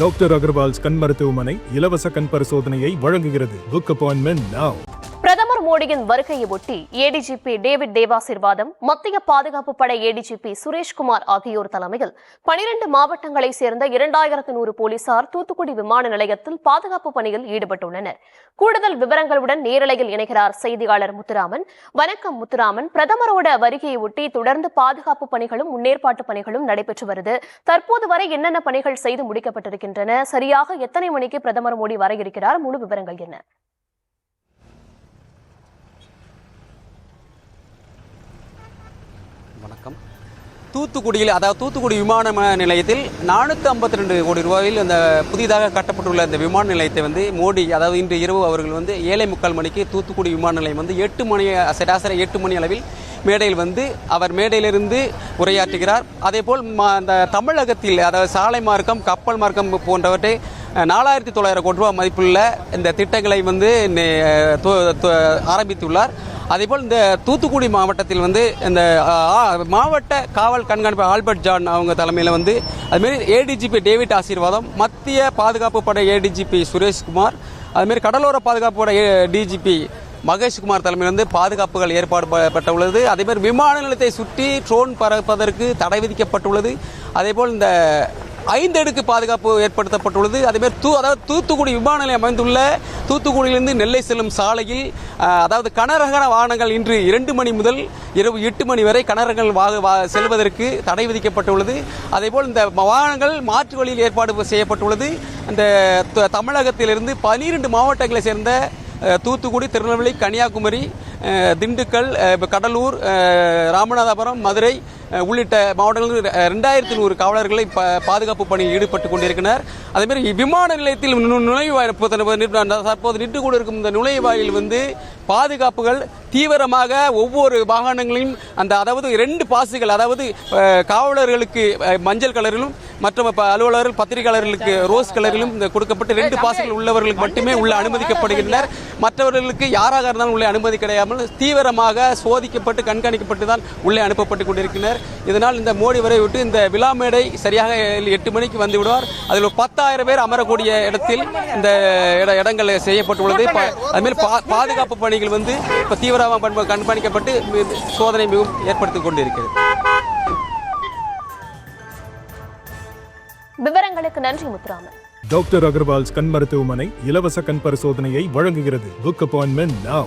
Doctor Agarwal's கண் மருத்துவமனை இலவச கண் பரிசோதனையை வழங்குகிறது. புக் அப்பாயின்மெண்ட் நவ் பிரதமர் மோடியின் வருகையை ஒட்டி ஏடிஜிபி டேவிட் தேவாசிர்வாதம் மத்திய பாதுகாப்பு படை ஏடிஜிபி சுரேஷ்குமார் ஆகியோர் தலைமையில் பனிரெண்டு மாவட்டங்களைச் சேர்ந்த இரண்டாயிரத்து நூறு போலீசார் தூத்துக்குடி விமான நிலையத்தில் பாதுகாப்பு பணியில் ஈடுபட்டுள்ளனர். கூடுதல் விவரங்களுடன் நேரலையில் இணைகிறார் செய்தியாளர் முத்துராமன். வணக்கம் முத்துராமன். பிரதமரோட வருகையை ஒட்டி தொடர்ந்து பாதுகாப்பு பணிகளும் முன்னேற்பாட்டு பணிகளும் நடைபெற்று வருது. தற்போது வரை என்னென்ன பணிகள் செய்து முடிக்கப்பட்டிருக்கின்றன? சரியாக எத்தனை மணிக்கு பிரதமர் மோடி வர இருக்கிறார்? முழு விவரங்கள் என்ன? வணக்கம். தூத்துக்குடியில் அதாவது தூத்துக்குடி விமான நிலையத்தில் நானூற்றி ஐம்பத்தி ரெண்டு கோடி ரூபாயில் அந்த புதிதாக கட்டப்பட்டுள்ள இந்த விமான நிலையத்தை வந்து மோடி அதாவது இன்று இரவு அவர்கள் வந்து ஏழை முக்கால் மணிக்கு தூத்துக்குடி விமான நிலையம் வந்து எட்டு மணி சராசரி எட்டு மணி அளவில் மேடையில் வந்து அவர் மேடையிலிருந்து உரையாற்றுகிறார். அதேபோல் ம- அந்த தமிழகத்தில் அதாவது சாலை மார்க்கம் கப்பல் மார்க்கம் போன்றவற்றை நாலாயிரத்தி தொள்ளாயிரம் கோடி ரூபாய் மதிப்புள்ள இந்த திட்டங்களை வந்து ஆரம்பித்துள்ளார். அதேபோல் இந்த தூத்துக்குடி மாவட்டத்தில் வந்து இந்த மாவட்ட காவல் கண்காணிப்பு ஆல்பர்ட் ஜான் அவங்க தலைமையில் வந்து அதுமாரி ஏடிஜிபி டேவிட் ஆசீர்வாதம் மத்திய பாதுகாப்பு படை ஏடிஜிபி சுரேஷ்குமார் அதுமாரி கடலோர பாதுகாப்பு படை டிஜிபி மகேஷ்குமார் தலைமையில் வந்து பாதுகாப்புகள் ஏற்பாடு பட்டுள்ளது. அதேமாதிரி விமான நிலையத்தை சுற்றி ட்ரோன் பறப்பதற்கு தடை விதிக்கப்பட்டுள்ளது. அதேபோல் இந்த ஐந்து அடுக்கு பாதுகாப்பு ஏற்படுத்தப்பட்டுள்ளது. அதேமாதிரி தூ அதாவது தூத்துக்குடி விமான நிலையம் அமைந்துள்ள தூத்துக்குடியிலிருந்து நெல்லை செல்லும் சாலையில் அதாவது கனரக வாகனங்கள் இன்று இரண்டு மணி முதல் இரவு எட்டு மணி வரை கனரகங்கள் வா செல்வதற்கு தடை விதிக்கப்பட்டுள்ளது. அதேபோல் இந்த வாகனங்கள் மாற்று வழியில் ஏற்பாடு செய்யப்பட்டுள்ளது. அந்த த- தமிழகத்திலிருந்து பனிரெண்டு மாவட்டங்களை சேர்ந்த தூத்துக்குடி திருநெல்வேலி கன்னியாகுமரி திண்டுக்கல் கடலூர் ராமநாதபுரம் மதுரை உள்ளிட்ட மாவட்டங்களில் ரெண்டாயிரத்தி நூறு காவலர்களை பாதுகாப்பு பணியில் ஈடுபட்டு கொண்டிருக்கிறார் அதேமாதிரி விமான நிலையத்தில் நுழைவாயில் நின்று- தற்போது நின்று கொண்டிருக்கும் இந்த நுழைவாயில் வந்து பாதுகாப்புகள் தீவிரமாக ஒவ்வொரு வாகனங்களையும் அந்த அதாவது ரெண்டு பாசுகள் அதாவது காவலர்களுக்கு மஞ்சள் கலரிலும் மற்ற ப- அலுவலர்கள் பத்திரிகையாளர்களுக்கு ரோஸ் கலரிலும் இந்த கொடுக்கப்பட்டு ரெண்டு பாசுகள் உள்ளவர்களுக்கு மட்டுமே உள்ள அனுமதிக்கப்படுகின்றனர். மற்றவர்களுக்கு யாராக இருந்தாலும் உள்ளே அனுமதி கிடையாமல் தீவிரமாக சோதிக்கப்பட்டு கண்காணிக்கப்பட்டு தான் உள்ளே அனுப்பப்பட்டு இதனால் இந்த மோடி வரை விட்டு இந்த விழா மேடை சரியாக எட்டு மணிக்கு வந்து விடுவார். அதில் பத்தாயிரம் பேர் அமரக்கூடிய இடத்தில் இந்த இட இடங்கள் செய்யப்பட்டுள்ளது. அதுமாதிரி பாதுகாப்பு பணிகள் வந்து இப்போ தீவிரமாக பண்ப- கண்காணிக்கப்பட்டு சோதனை மிகவும் ஏற்படுத்திக் கொண்டிருக்கிறது. விவரங்களுக்கு நன்றி முத்துராமன். டாக்டர் அகர்வால்ஸ் கண் மருத்துவமனை இலவச கண் பரிசோதனையை வழங்குகிறது. Book appointment now.